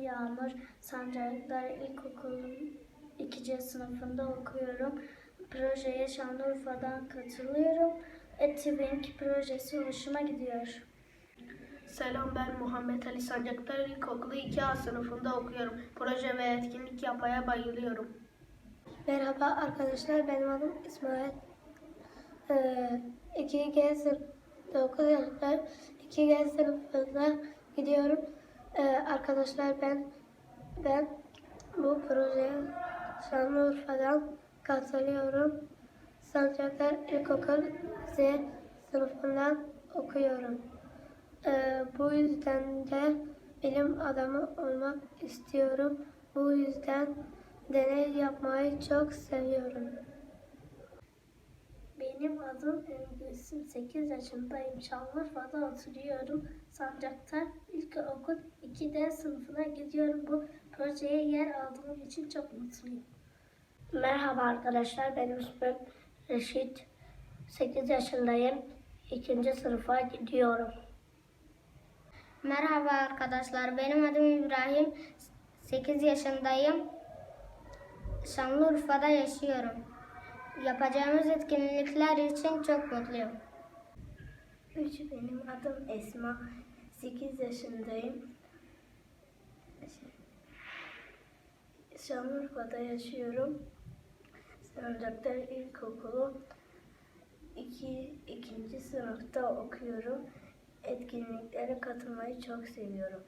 Yağmur. Sancaklar İlkokulu'nun 2. sınıfında okuyorum. Projeye Şanlıurfa'dan katılıyorum. Etibink projesi hoşuma gidiyor. Selam ben Muhammed Ali Sancaktar İlkokulu 2A sınıfında okuyorum. Proje ve etkinlik yapmaya bayılıyorum. Merhaba arkadaşlar, benim adım İsmail. Ee, 2G sınıfında 9 yaşındayım. 2G sınıfına gidiyorum. Ee, arkadaşlar ben ben bu projeye Şanlıurfa'dan katılıyorum. Sancaklar İlkokul Z sınıfından okuyorum. Ee, bu yüzden de bilim adamı olmak istiyorum. Bu yüzden deney yapmayı çok seviyorum. Adım Ümgülsüm. 8 yaşındayım. Şanlıurfa'da oturuyorum. Sancaktar İlkokul 2D sınıfına gidiyorum. Bu projeye yer aldığım için çok mutluyum. Merhaba arkadaşlar, benim ismim Reşit. 8 yaşındayım. 2. sınıfa gidiyorum. Merhaba arkadaşlar, benim adım İbrahim. 8 yaşındayım. Şanlıurfa'da yaşıyorum. Yapacağımız etkinlikler için çok mutluyum. 3. Benim adım Esma. 8 yaşındayım. Şanlıurfa'da yaşıyorum. Sancaktar İlkokulu 2. ikinci sınıfta okuyorum. Etkinliklere katılmayı çok seviyorum.